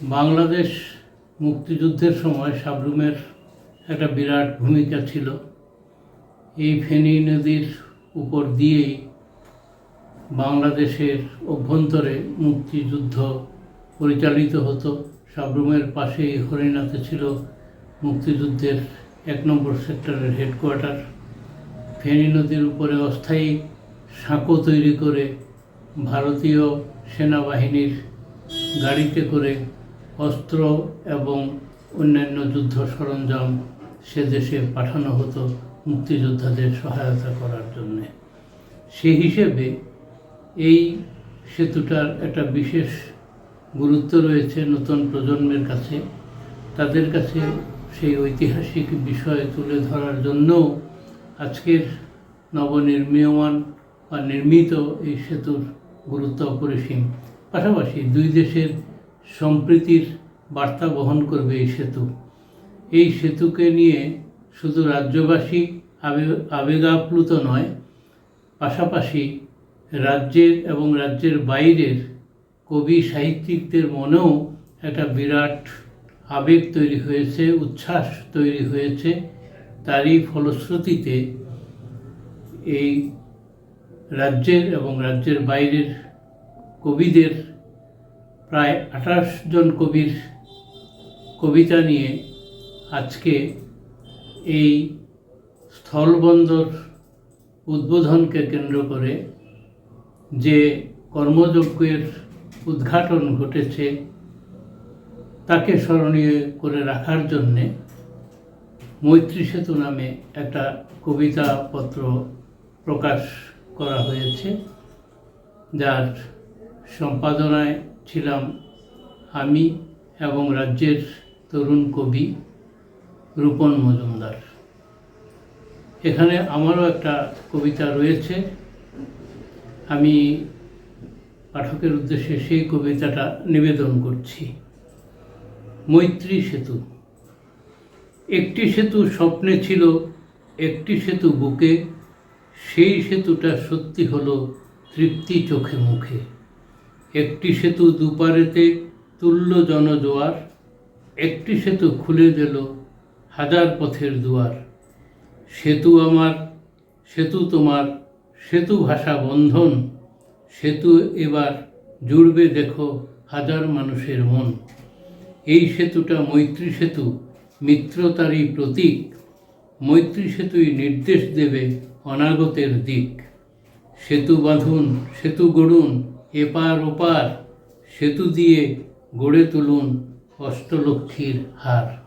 বাংলাদেশ মুক্তিযুদ্ধের সময় সাবরুমের একটা বিরাট ভূমিকা ছিল। এই ফেনী নদীর উপর দিয়েই বাংলাদেশের অভ্যন্তরে মুক্তিযুদ্ধ পরিচালিত হতো। সাবরুমের পাশেই হরিণাতে ছিল মুক্তিযুদ্ধের এক নম্বর সেক্টরের হেডকোয়ার্টার। ফেনী নদীর উপরে অস্থায়ী সাঁকো তৈরি করে ভারতীয় সেনাবাহিনীর গাড়িতে করে অস্ত্র এবং অন্যান্য যুদ্ধ সরঞ্জাম সে দেশে পাঠানো হতো মুক্তিযোদ্ধাদের সহায়তা করার জন্যে। সেই হিসেবে এই সেতুটার একটা বিশেষ গুরুত্ব রয়েছে নতুন প্রজন্মের কাছে। তাদের কাছে সেই ঐতিহাসিক বিষয় তুলে ধরার জন্যও আজকের নবনির্মীয়মান বা নির্মিত এই সেতুর গুরুত্ব অপরিসীম। পাশাপাশি দুই দেশের সম্প্রীতির বার্তা বহন করবে এই সেতু। এই সেতুকে নিয়ে শুধু রাজ্যবাসী আবে- আবেগাপ্লুত নয়, পাশাপাশি রাজ্যের এবং রাজ্যের বাইরের কবি সাহিত্যিকদের মনেও একটা বিরাট আবেগ তৈরি হয়েছে, উচ্ছ্বাস তৈরি হয়েছে। তারই ফলশ্রুতিতে এই রাজ্যের এবং রাজ্যের বাইরের কবিদের প্রায় আঠাশ জন কবির কবিতা নিয়ে আজকে এই স্থলবন্দর উদ্বোধনকে কেন্দ্র করে যে কর্মযজ্ঞের উদ্ঘাটন ঘটেছে, তাকে স্মরণীয় করে রাখার জন্যে মৈত্রী সেতু নামে একটা কবিতা পত্র প্রকাশ করা হয়েছে, যার সম্পাদনায় ছিলাম আমি এবং রাজ্যের তরুণ কবি রূপন মজুমদার। এখানে আমারও একটা কবিতা রয়েছে। আমি পাঠকের উদ্দেশ্যে সেই কবিতাটা নিবেদন করছি। মৈত্রী সেতু। একটি সেতু স্বপ্নে ছিল, একটি সেতু বুকে, সেই সেতুটা সত্যি হলো তৃপ্তি চোখে মুখে। একটি সেতু দুপারেতে তুল্য জনজোয়ার, একটি সেতু খুলে দিল হাজার পথের দুয়ার। সেতু আমার, সেতু তোমার, সেতু ভাষা বন্ধন, সেতু এবার জুড়বে দেখো হাজার মানুষের মন। এই সেতুটা মৈত্রী সেতু মিত্রতারই প্রতীক, মৈত্রী সেতুই নির্দেশ দেবে অনাগতের দিক। সেতু বাঁধুন, সেতু গড়ুন এপার ওপার সেতু দিয়ে গড়ে তুলুন অষ্টলক্ষ্মীর হার।